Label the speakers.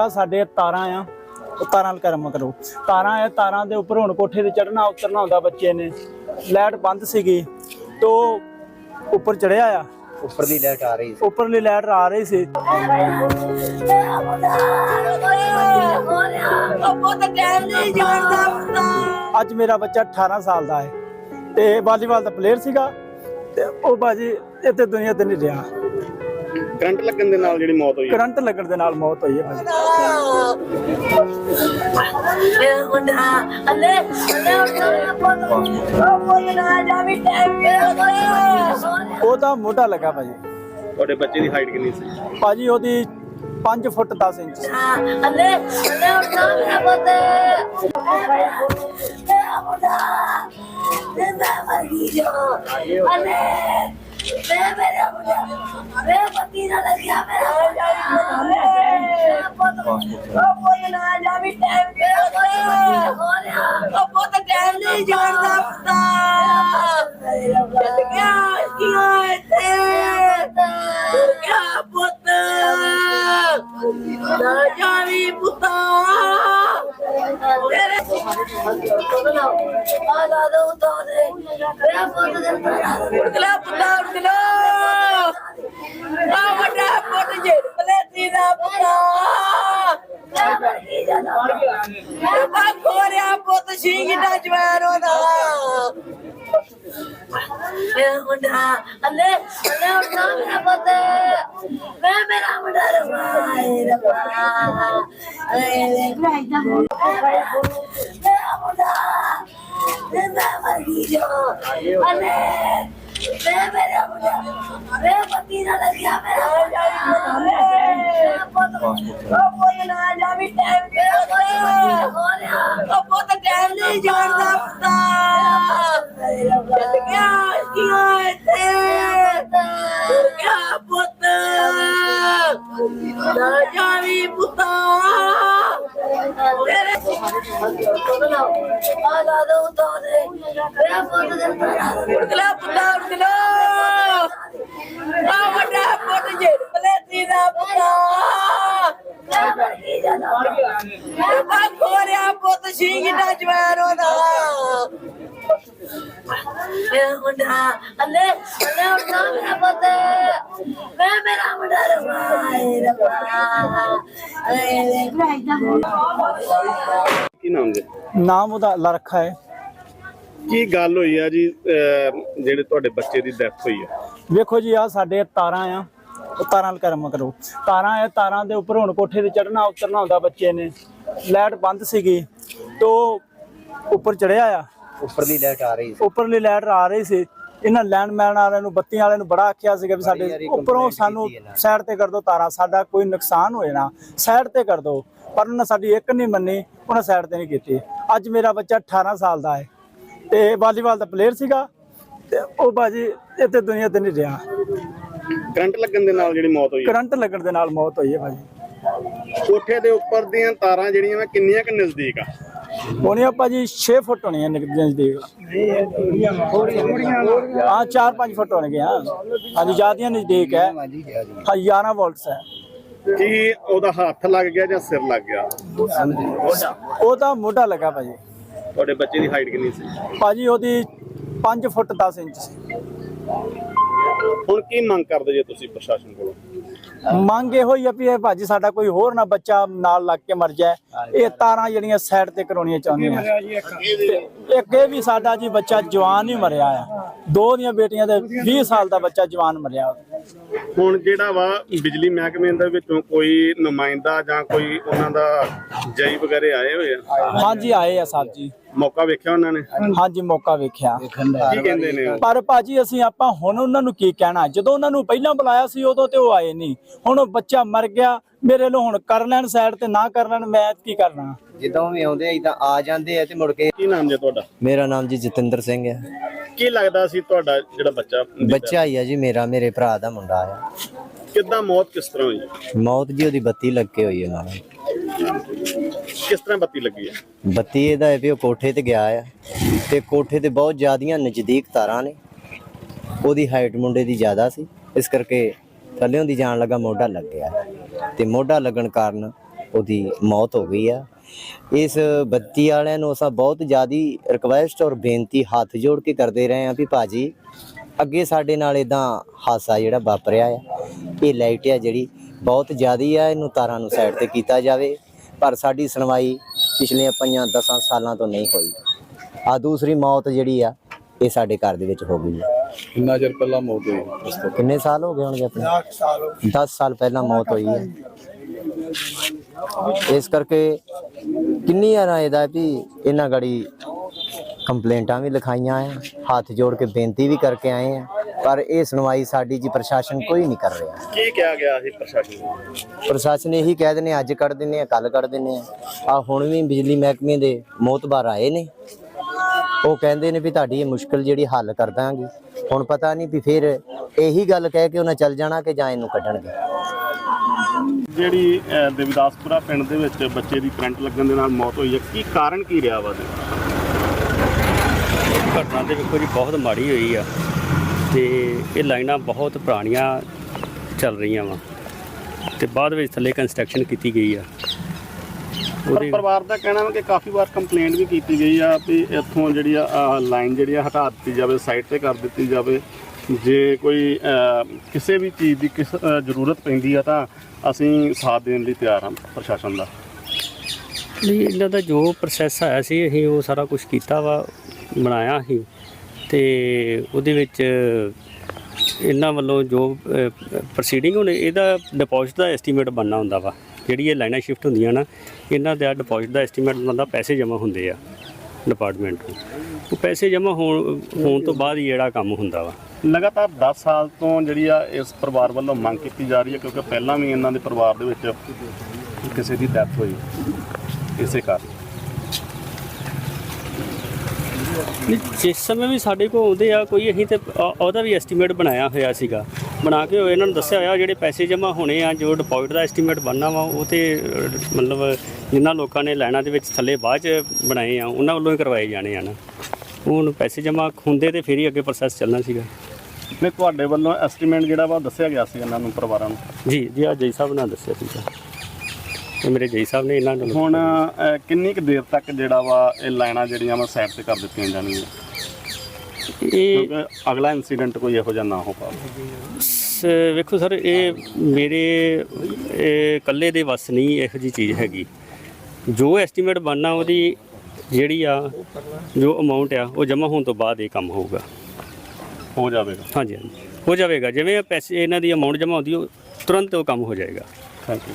Speaker 1: ਆ ਸਾਡੇ ਤਾਰਾਂ ਆ ਉਹ ਤਾਰਾਂ ਕਰਮ ਕਰੋ। ਤਾਰਾਂ ਆ ਤਾਰਾਂ ਦੇ ਉੱਪਰ ਹੁਣ ਕੋਠੇ ਤੇ ਚੜਨਾ ਉਤਰਨਾ ਹੁੰਦਾ ਬੱਚੇ ਨੇ। ਲਾਈਟ ਬੰਦ ਸੀਗੀ ਤੋ ਉੱਪਰ ਚੜਿਆ ਆ।
Speaker 2: ਉੱਪਰ ਦੀ ਲਾਈਟ ਆ ਰਹੀ ਸੀ।
Speaker 1: ਉੱਪਰਲੀ ਲਾਈਟ ਆ ਰਹੀ ਸੀ। ਅੱਜ ਮੇਰਾ ਬੱਚਾ 18 ਸਾਲ ਦਾ ਹੈ। ਤੇ ਵਾਲੀਬਾਲ ਦਾ ਪਲੇਅਰ ਸੀਗਾ ਤੇ ਉਹ ਬਾਜੀ ਇੱਥੇ ਦੁਨੀਆ ਤੇ ਨਹੀਂ ਰਿਹਾ।
Speaker 3: ਕਰੰਟ ਲੱਗਣ ਦੇ ਨਾਲ ਜਿਹੜੀ ਮੌਤ ਹੋਈ ਹੈ?
Speaker 1: ਕਰੰਟ ਲੱਗਣ ਦੇ ਨਾਲ ਮੌਤ ਹੋਈ ਹੈ ਬਾਜੀ ਉਹਦਾ ਮੋਢਾ ਲੱਗਾ ਭਾਜੀ।
Speaker 3: ਤੁਹਾਡੇ ਬੱਚੇ ਦੀ ਹਾਈਟ ਕਿੰਨੀ ਸੀ?
Speaker 1: ਭਾਜੀ ਉਹਦੀ 5 ਫੁੱਟ 10 ਇੰਚ। ਸੀ।
Speaker 4: ਜਾਵੀ ਪੁੱਤਾ ਮੇਰੇ ਆਦਾ ਦੋ ਤੋਰੇ ਮੇਰਾ ਪੁੱਤ ਦੇ ਉੜਕਲਾ ਪੁੱਤਾ ਉੜਕਲਾ ਆ ਵੱਡਾ ਪੁੱਤ ਜੇ ਪਲੇਤੀ ਦਾ ਪੁੱਤਾ ਆ ਖੋਰਿਆ ਪੁੱਤ ਸਿੰਘ ਦਾ ਜਵਾਨ ਉਹਦਾ ਮੇਰਾ ਮੁੰਡਾ ਅੱਲੇ ਅੱਲੇ ਉਠਾ ਮੇਰਾ ਪੁੱਤ ਮੈਂ ਮੇਰਾ ਮੁੰਡਾ ਰਵਾਏ ਰਵਾ ਮੇਰਾ ਮੁੰਡਾ ਜਿੰਦਾ ਮਰਗੀ ਜੋ ਅੱਲੇ ਮੈਂ ਮੇਰਾ ਮੁੰਡਾ ਮੈਂ ਪਤੀ ਨਾਲ ਲੱਗਿਆ ਮੇਰਾ ਪੁੱਤ ਉਹ ਕੋਈ ਨਾ ਜਾਵੀ ਟਾਈਮ ਕਿਹੜਾ ਹੋਇਆ ਉਹ ਪੁੱਤ ਟਾਈਮ ਨਹੀਂ ਜਾਣਦਾ ਪੁੱਤਾ ਚੱਲ ਗਿਆ ਇੱਥੇ ਕਿਆ ਪੁੱਤ। ਨਾ ਜਾਵੀ ਪੁੱਤਾ। ਤੇਰੇ ਆਦਾ ਦੋ ਮੇਰਾ ਪੁੱਤ ਦੇ ਉੜਕਲਾ ਪੁੱਤਾ ਉੜਕਲਾ ਆ ਵੱਡਾ ਪੁੱਤ ਜੇ ਪਲੇਤੀ ਦਾ ਪੁੱਤਾ ਮੈਂ ਪੁੱਤ ਸਿੰਘ ਦਾ ਜਵਾਨ ਉਹਦਾ ਮੇਰਾ ਮੁੰਡਾ ਅੱਲੇ ਅੱਲੇ ਉਠਾ ਮੇਰਾ ਪੁੱਤ ਮੈਂ ਮੇਰਾ ਮੁੰਡਾ ਰਵਾਏ ਰਵਾ ਏ
Speaker 3: ਕੀ ਨਾਮ ਜੀ?
Speaker 1: ਨਾਮ ਉਹਦਾ ਅੱਲਾ ਰੱਖਾ ਹੈ।
Speaker 3: ਕੀ ਗੱਲ ਹੋਈ ਆ ਜੀ ਅਹ, ਜਿਹੜੇ ਤੁਹਾਡੇ ਬੱਚੇ ਦੀ ਡੈਥ ਹੋਈ ਆ?
Speaker 1: ਵੇਖੋ ਜੀ ਆ ਸਾਡੇ ਤਾਰਾਂ ਆ ਤਾਰਾਂ ਨਾਲ ਕਰਮ ਕਰੋ। ਤਾਰਾਂ ਆ ਤਾਰਾਂ ਦੇ ਉੱਪਰ ਹੁਣ ਕੋਠੇ ਤੇ ਚੜਨਾ ਉਤਰਨਾ ਹੁੰਦਾ ਬੱਚੇ ਨੇ। ਲਾਈਟ ਬੰਦ ਸੀਗੀ ਤੋ ਉੱਪਰ ਚੜਿਆ ਆ।
Speaker 2: ਉੱਪਰ ਦੀ ਲਾਈਟ ਆ ਰਹੀ ਸੀ।
Speaker 1: ਉੱਪਰਲੀ ਲਾਈਟ ਆ ਰਹੀ ਸੀ। ਇਹਨਾਂ ਲੈਂਡਮੈਨ ਵਾਲਿਆਂ ਨੂੰ ਬੱਤੀਆਂ ਵਾਲਿਆਂ ਨੂੰ ਬੜਾ ਆਖਿਆ ਸੀਗਾ ਵੀ ਸਾਡੇ ਉੱਪਰੋਂ ਸਾਨੂੰ। ਸਾਈਡ ਤੇ ਕਰ ਦਿਓ ਤਾਰਾਂ ਸਾਡਾ ਕੋਈ ਨੁਕਸਾਨ ਹੋਏ ਨਾ ਸਾਈਡ ਤੇ ਕਰ ਦਿਓ। ਪਰ ਉਹਨਾਂ ਸਾਡੀ ਇੱਕ ਨਹੀਂ ਮੰਨੀ ਉਹਨਾਂ ਸਾਈਡ ਤੇ ਨਹੀਂ ਕੀਤੀ। ਅੱਜ ਮੇਰਾ ਬੱਚਾ 18 ਸਾਲ ਦਾ ਹੈ। ਤੇ ਵਾਲੀਬਾਲ ਦਾ ਪਲੇਅਰ ਸੀਗਾ ਤੇ ਉਹ ਬਾਜੀ ਇੱਥੇ ਦੁਨੀਆ ਤੇ ਨਹੀਂ ਰਿਹਾ।
Speaker 3: ਕਰੰਟ ਲੱਗਣ ਦੇ ਨਾਲ ਜਿਹੜੀ ਮੌਤ ਹੋਈ ਹੈ?
Speaker 1: ਕਰੰਟ ਲੱਗਣ ਦੇ ਨਾਲ ਮੌਤ ਹੋਈ ਹੈ ਬਾਜੀ।
Speaker 3: ਕੋਠੇ ਦੇ ਉੱਪਰ ਦੀਆਂ ਤਾਰਾਂ ਜਿਹੜੀਆਂ ਕਿੰਨੀਆਂ ਕਿ ਨਜ਼ਦੀਕ ਆ?
Speaker 1: ਹੋਣੀਆਂ ਭਾਜੀ 6 ਫੁੱਟ ਹੋਣੀਆਂ ਨਜ਼ਦੀਕ। ਹਾਂ 4-5 ਫੁੱਟ ਹੋਣਗੇ ਹਾਂ। ਹਾਂਜੀ ਜਿਆਦੀਆਂ ਨਜ਼ਦੀਕ ਹੈ। ਹਾਂ 11 ਵੋਲਟਸ ਹੈ।
Speaker 3: ਕੀ ਉਹਦਾ ਹੱਥ ਲੱਗ ਗਿਆ ਜਾਂ ਸਿਰ ਲੱਗ ਗਿਆ?
Speaker 1: ਉਹਦਾ ਮੋਢਾ ਲੱਗਾ ਭਾਜੀ।
Speaker 3: ਤੁਹਾਡੇ ਬੱਚੇ ਦੀ ਹਾਈਟ ਕਿੰਨੀ ਸੀ?
Speaker 1: ਭਾਜੀ ਉਹਦੀ 5 ਫੁੱਟ 10 ਇੰਚ ਸੀ।
Speaker 3: ਹੁਣ ਕੀ ਮੰਗ ਕਰਦੇ ਜੇ ਤੁਸੀਂ ਪ੍ਰਸ਼ਾਸਨ ਕੋਲੋਂ?
Speaker 1: ਮੰਗ ਇਹੋ ਹੀ ਆ ਵੀ ਇਹ ਭਾਜੀ ਸਾਡਾ ਕੋਈ ਹੋਰ ਨਾ ਬੱਚਾ ਨਾਲ ਲੱਗ ਕੇ ਮਰ ਜਾਏ। ਇਹ ਤਾਰਾਂ ਜਿਹੜੀਆਂ ਸਾਈਡ ਤੇ ਕਰਾਉਣੀਆਂ ਚਾਹੁੰਦੀਆਂ। ਤੇ ਇੱਕ ਇਹ ਵੀ ਸਾਡਾ ਜੀ ਬੱਚਾ ਜਵਾਨ ਹੀ ਮਰਿਆ ਆ। ਦੋ ਦੀਆਂ ਬੇਟੀਆਂ ਦੇ 20 ਸਾਲ ਦਾ ਬੱਚਾ ਜਵਾਨ ਮਰਿਆ।
Speaker 3: ਹੁਣ ਜਿਹੜਾ ਵਾ ਬਿਜਲੀ ਮਹਿਕਮੇ ਦੇ ਵਿੱਚੋਂ ਕੋਈ ਨੁਮਾਇੰਦਾ ਜਾਂ ਕੋਈ ਉਹਨਾਂ ਦਾ ਜਈ ਵਗੈਰੇ ਆਏ ਹੋਏ ਆ?
Speaker 1: ਹਾਂਜੀ ਆਏ ਆ ਸਾਹਿਬ ਜੀ।
Speaker 3: ਮੌਕਾ ਵੇਖਿਆ ਉਹਨਾਂ ਨੇ?
Speaker 1: ਹਾਂਜੀ ਮੌਕਾ ਵੇਖਿਆ।
Speaker 3: ਕੀ ਕਹਿੰਦੇ ਨੇ ਉਹ?
Speaker 1: ਪਰ ਭਾਜੀ ਅਸੀਂ ਆਪਾਂ ਹੁਣ ਉਹਨਾਂ ਨੂੰ ਕੀ ਕਹਿਣਾ? ਜਦੋਂ ਉਹਨਾਂ ਨੂੰ ਪਹਿਲਾਂ ਬੁਲਾਇਆ ਸੀ ਉਦੋਂ ਤੇ ਉਹ ਆਏ ਨਹੀਂ। ਹੁਣ ਉਹ ਬੱਚਾ ਮਰ ਗਿਆ ਮੇਰੇ ਲੋ ਹੁਣ ਕਰ ਲੈਣ ਸਾਈਡ ਤੇ ਨਾ ਕਰ ਲੈਣ ਮੈਂ ਕੀ ਕਰਨਾ?
Speaker 2: ਜਦੋਂ ਵੀ ਆਉਂਦੇ ਇਦਾਂ ਆ ਜਾਂਦੇ ਆ ਤੇ ਮੁੜ ਕੇ
Speaker 3: ਕੀ ਨਾਮ ਜੇ ਤੁਹਾਡਾ?
Speaker 2: ਮੇਰਾ ਨਾਮ ਜੀ ਜਤਿੰਦਰ ਸਿੰਘ ਹੈ।
Speaker 3: ਕੀ ਲੱਗਦਾ ਸੀ ਤੁਹਾਡਾ ਜਿਹੜਾ ਬੱਚਾ
Speaker 2: ਬੱਚਾ ਹੀ ਆ ਜੀ ਮੇਰਾ ਮੇਰੇ ਭਰਾ ਦਾ ਮੁੰਡਾ ਆ।
Speaker 3: ਕਿੱਦਾਂ ਮੌਤ ਕਿਸ ਤਰ੍ਹਾਂ ਹੋਈ?
Speaker 2: ਮੌਤ ਜੀ ਉਹਦੀ ਬੱਤੀ ਲੱਗ ਕੇ ਹੋਈ ਉਹਨਾਂ ਨੂੰ
Speaker 3: ਕਿਸ ਤਰ੍ਹਾਂ ਬੱਤੀ ਲੱਗੀ ਹੈ
Speaker 2: ਬੱਤੀ ਇਹਦਾ ਹੈ ਵੀ ਉਹ ਕੋਠੇ ਤੇ ਗਿਆ ਆ ਤੇ ਕੋਠੇ ਤੇ ਬਹੁਤ ਜ਼ਿਆਦੀਆਂ ਨਜ਼ਦੀਕ ਤਾਰਾਂ ਨੇ। ਉਹਦੀ ਹਾਈਟ ਮੁੰਡੇ ਦੀ ਜ਼ਿਆਦਾ ਸੀ। ਇਸ ਕਰਕੇ ਥੱਲੇੋਂ ਦੀ ਜਾਣ ਲੱਗਾ ਮੋਢਾ ਲੱਗ ਗਿਆ ਤੇ ਮੋਢਾ ਲੱਗਣ ਕਾਰਨ ਉਹਦੀ ਮੌਤ ਹੋ ਗਈ ਆ। ਇਸ ਬੱਤੀ ਵਾਲਿਆਂ ਨੂੰ ਅਸਾਂ ਬਹੁਤ ਜ਼ਿਆਦੀ ਰਿਕਵੈਸਟ ਔਰ ਬੇਨਤੀ ਹੱਥ ਜੋੜ ਕੇ ਕਰਦੇ ਰਹੇ ਆ ਵੀ ਭਾਜੀ ਅੱਗੇ ਸਾਡੇ ਨਾਲ ਇਦਾਂ ਹਾਸਾ ਜਿਹੜਾ ਵਾਪਰਿਆ ਆ ਇਹ ਲਾਈਟ ਆ ਜਿਹੜੀ ਬਹੁਤ ਜ਼ਿਆਦੀ ਆ ਇਹਨੂੰ ਤਾਰਾਂ ਨੂੰ ਸਾਈਡ ਤੇ ਕੀਤਾ ਜਾਵੇ ਪਰ ਸਾਡੀ ਸੁਣਵਾਈ ਪਿਛਲੀਆਂ ਪੰਜਾਂ 10 ਸਾਲਾਂ ਤੋਂ ਨਹੀਂ ਹੋਈ। ਆ ਦੂਸਰੀ ਮੌਤ ਜਿਹੜੀ ਆ ਇਹ ਸਾਡੇ ਘਰ ਦੇ ਵਿੱਚ ਹੋ ਗਈ ਆ।
Speaker 5: ਕਿੰਨਾ ਚਿਰ ਪਹਿਲਾਂ ਮੌਤ ਹੋਈ?
Speaker 2: ਕਿੰਨੇ ਸਾਲ ਹੋ ਗਏ ਹੋਣਗੇ ਆਪਣੇ? 10 ਸਾਲ 10 ਸਾਲ ਪਹਿਲਾਂ ਮੌਤ ਹੋਈ ਹੈ ਇਸ ਕਰਕੇ ਕਿੰਨੀ ਵਾਰ ਇਹਦਾ ਵੀ ਇਹਨਾਂ ਗੜੀ ਕੰਪਲੇਂਟਾਂ ਵੀ ਲਿਖਾਈਆਂ ਆ ਹੱਥ ਜੋੜ ਕੇ ਬੇਨਤੀ ਵੀ ਕਰਕੇ ਆਏ ਆ ਪਰ ਇਹ ਸੁਣਵਾਈ ਸਾਡੀ ਜੀ ਪ੍ਰਸ਼ਾਸਨ ਕੋਈ ਨਹੀਂ ਕਰ ਰਿਹਾ।
Speaker 3: ਕੀ ਕਿਹਾ ਗਿਆ ਸੀ ਪ੍ਰਸ਼ਾਸਨ ਨੂੰ?
Speaker 2: ਪ੍ਰਸ਼ਾਸਨ ਇਹੀ ਕਹਿ ਦਿੰਦੇ ਅੱਜ ਕੱਢ ਦਿੰਦੇ ਆ ਕੱਲ ਕੱਢ ਦਿੰਦੇ ਆ। ਆ ਹੁਣ ਵੀ ਬਿਜਲੀ ਮਹਿਕਮੇ ਦੇ ਮੋਤਬਾਰ ਆਏ ਨੇ। ਉਹ ਕਹਿੰਦੇ ਨੇ ਵੀ ਤੁਹਾਡੀ ਇਹ ਮੁਸ਼ਕਲ ਜਿਹੜੀ ਹੱਲ ਕਰ ਦਾਂਗੇ। ਹੁਣ ਪਤਾ ਨਹੀਂ ਵੀ ਫਿਰ ਇਹੀ ਗੱਲ ਕਹਿ ਕੇ ਉਹਨਾਂ ਚੱਲ ਜਾਣਾ ਕਿ ਜਾਂ ਇਹਨੂੰ ਕੱਢਣਗੇ।
Speaker 3: ਜਿਹੜੀ ਦੇਵਦਾਸਪੁਰਾ ਪਿੰਡ ਦੇ ਵਿੱਚ ਬੱਚੇ ਦੀ ਕਰੰਟ ਲੱਗਣ ਦੇ ਨਾਲ ਮੌਤ ਹੋਈ ਹੈ ਕੀ ਕਾਰਨ ਕੀ ਰਿਹਾ ਵਾ
Speaker 6: ਘਟਨਾ ਤੇ ਵੇਖੋ ਜੀ ਬਹੁਤ ਮਾੜੀ ਹੋਈ ਆ ਤੇ ਇਹ ਲਾਈਨਾਂ ਬਹੁਤ ਪੁਰਾਣੀਆਂ ਚੱਲ ਰਹੀਆਂ ਵਾ ਤੇ ਬਾਅਦ ਵਿੱਚ ਥੱਲੇ ਕੰਸਟਰਕਸ਼ਨ ਕੀਤੀ ਗਈ ਆ। ਉਹਦੇ
Speaker 3: ਪਰਿਵਾਰ ਦਾ ਕਹਿਣਾ ਹੈ ਕਿ ਕਾਫੀ ਵਾਰ ਕੰਪਲੇਂਟ ਵੀ ਕੀਤੀ ਗਈ ਆ ਵੀ ਇੱਥੋਂ ਜਿਹੜੀ ਆ ਲਾਈਨ ਜਿਹੜੀ ਆ ਹਟਾ ਦਿੱਤੀ ਜਾਵੇ ਸਾਈਡ ਤੇ ਕਰ ਦਿੱਤੀ ਜਾਵੇ। ਜੇ ਕੋਈ ਕਿਸੇ ਵੀ ਚੀਜ਼ ਦੀ ਕਿਸ ਜ਼ਰੂਰਤ ਪੈਂਦੀ ਆ ਤਾਂ ਅਸੀਂ ਸਾਥ ਦੇਣ ਲਈ ਤਿਆਰ ਹਾਂ ਪ੍ਰਸ਼ਾਸਨ ਦਾ।
Speaker 6: ਲਈ ਇਹਨਾਂ ਦਾ ਜੋ ਪ੍ਰੋਸੈਸ ਆਇਆ ਸੀ, ਅਸੀਂ ਉਹ ਸਾਰਾ ਕੁਝ ਕੀਤਾ ਵਾ, ਬਣਾਇਆ ਸੀ। ਤੇ ਉਹਦੇ ਵਿੱਚ ਇਹਨਾਂ ਵੱਲੋਂ ਜੋ ਪ੍ਰੋਸੀਡਿੰਗ ਹੁਣ, ਇਹਦਾ ਡਿਪੋਜ਼ਿਟ ਦਾ ਐਸਟੀਮੇਟ ਬਣਨਾ ਹੁੰਦਾ ਵਾ। ਜਿਹੜੀ ਇਹ ਲਾਈਨਾਂ ਸ਼ਿਫਟ ਹੁੰਦੀਆਂ ਨਾ, ਇਹਨਾਂ ਦਾ ਡਿਪੋਜ਼ਿਟ ਦਾ ਐਸਟੀਮੇਟ ਹੁੰਦਾ ਪੈਸੇ ਜਮ੍ਹਾਂ ਹੁੰਦੇ ਆ ਡਿਪਾਰਟਮੈਂਟ ਨੂੰ। ਉਹ ਪੈਸੇ ਜਮ੍ਹਾਂ ਹੋਣ ਹੋਣ ਤੋਂ ਬਾਅਦ ਹੀ ਜਿਹੜਾ ਕੰਮ ਹੁੰਦਾ ਵਾ।
Speaker 3: ਲਗਾਤਾਰ 10 ਸਾਲ ਤੋਂ ਜਿਹੜੀ ਆ ਇਸ ਪਰਿਵਾਰ ਵੱਲੋਂ ਮੰਗ ਕੀਤੀ ਜਾ ਰਹੀ ਹੈ ਕਿਉਂਕਿ ਪਹਿਲਾਂ ਵੀ ਇਹਨਾਂ ਦੇ ਪਰਿਵਾਰ ਦੇ ਵਿੱਚ ਕਿਸੇ ਦੀ ਡੈਥ ਹੋਈ। ਇਸੇ ਕਾਰਨ।
Speaker 6: ਨਹੀਂ, ਜਿਸ ਸਮੇਂ ਵੀ ਸਾਡੇ ਕੋਲ ਆਉਂਦੇ ਆ ਕੋਈ ਅਸੀਂ ਤੇ ਅ- ਉਹਦਾ ਵੀ ਐਸਟੀਮੇਟ ਬਣਾਇਆ ਹੋਇਆ ਸੀਗਾ। ਬਣਾ ਕੇ ਇਹਨਾਂ ਨੂੰ ਦੱਸਿਆ ਹੋਇਆ ਜਿਹੜੇ ਪੈਸੇ ਜਮ੍ਹਾਂ ਹੋਣੇ ਆ ਜੋ ਡਿਪੋਜ਼ਿਟ ਦਾ ਐਸਟੀਮੇਟ ਬਣਨਾ ਵਾ ਉਹ ਤੇ ਅ, ਮਤਲਬ ਜਿਨ੍ਹਾਂ ਲੋਕਾਂ ਨੇ ਲੈਣਾ ਦੇ ਵਿੱਚ ਥੱਲੇ ਬਾਅਦ ਚ ਬਣਾਏ ਆ ਉਹਨਾਂ ਵੱਲੋਂ ਹੀ ਕਰਵਾਏ ਜਾਣੇ ਆ ਨਾ। ਹੁਣ ਪੈਸੇ ਜਮ੍ਹਾਂ ਹੁੰਦੇ ਤੇ ਫਿਰ ਹੀ ਅੱਗੇ ਪ੍ਰੋਸੈਸ ਚੱਲਣਾ ਸੀਗਾ।
Speaker 3: ਨੇ ਤੁਹਾਡੇ ਵੱਲੋਂ ਐਸਟੀਮੇਟ ਜਿਹੜਾ ਵਾ ਦੱਸਿਆ ਗਿਆ ਸੀ ਇਹਨਾਂ ਨੂੰ ਪਰਿਵਾਰਾਂ ਨੂੰ?
Speaker 6: ਜੀ ਜੀ ਆ ਜੈ ਸਾਹਿਬ ਨੇ ਦੱਸਿਆ ਸੀਗਾ ਇਹ ਮੇਰੇ ਜੈ ਸਾਹਿਬ ਨੇ ਇਹਨਾਂ ਨੂੰ
Speaker 3: ਹੁਣ ਅਹ, ਕਿੰਨੀ ਕੁ ਦੇਰ ਤੱਕ ਜਿਹੜਾ ਵਾ ਇਹ ਲਾਈਨਾਂ ਜਿਹੜੀਆਂ ਵਾ ਸਾਈਡ ਤੇ ਕਰ ਦਿੱਤੀਆਂ ਜਾਣਗੀਆਂ?
Speaker 6: ਇਹ
Speaker 3: ਕਿਉਂਕਿ ਅਗਲਾ ਇਨਸੀਡੈਂਟ ਕੋਈ ਇਹੋ ਜਿਹਾ ਨਾ ਹੋ ਪਾਵੇ।
Speaker 6: ਸ- ਵੇਖੋ ਸਰ ਇਹ ਮੇਰੇ ਇਹ ਇਕੱਲੇ ਦੇ ਵੱਸ ਨਹੀਂ ਇਹੋ ਜੀ ਚੀਜ਼ ਹੈਗੀ। ਜੋ ਐਸਟੀਮੇਟ ਬਣਨਾ ਉਹਦੀ ਜਿਹੜੀ ਆ ਜੋ ਅਮਾਉਂਟ ਆ ਉਹ ਜਮ੍ਹਾਂ ਹੋਣ ਤੋਂ ਬਾਅਦ ਇਹ ਕੰਮ ਹੋਊਗਾ।
Speaker 3: ਹੋ ਜਾਵੇਗਾ।
Speaker 6: ਹਾਂਜੀ ਹਾਂਜੀ। ਹੋ ਜਾਵੇਗਾ। ਜਿਵੇਂ ਪੈਸੇ ਇਹਨਾਂ ਦੀ ਅਮਾਉਂਟ ਜਮ੍ਹਾਂ ਹੁੰਦੀ ਉਹ ਤੁਰੰਤ ਉਹ ਕੰਮ ਹੋ ਜਾਏਗਾ।
Speaker 3: Thank you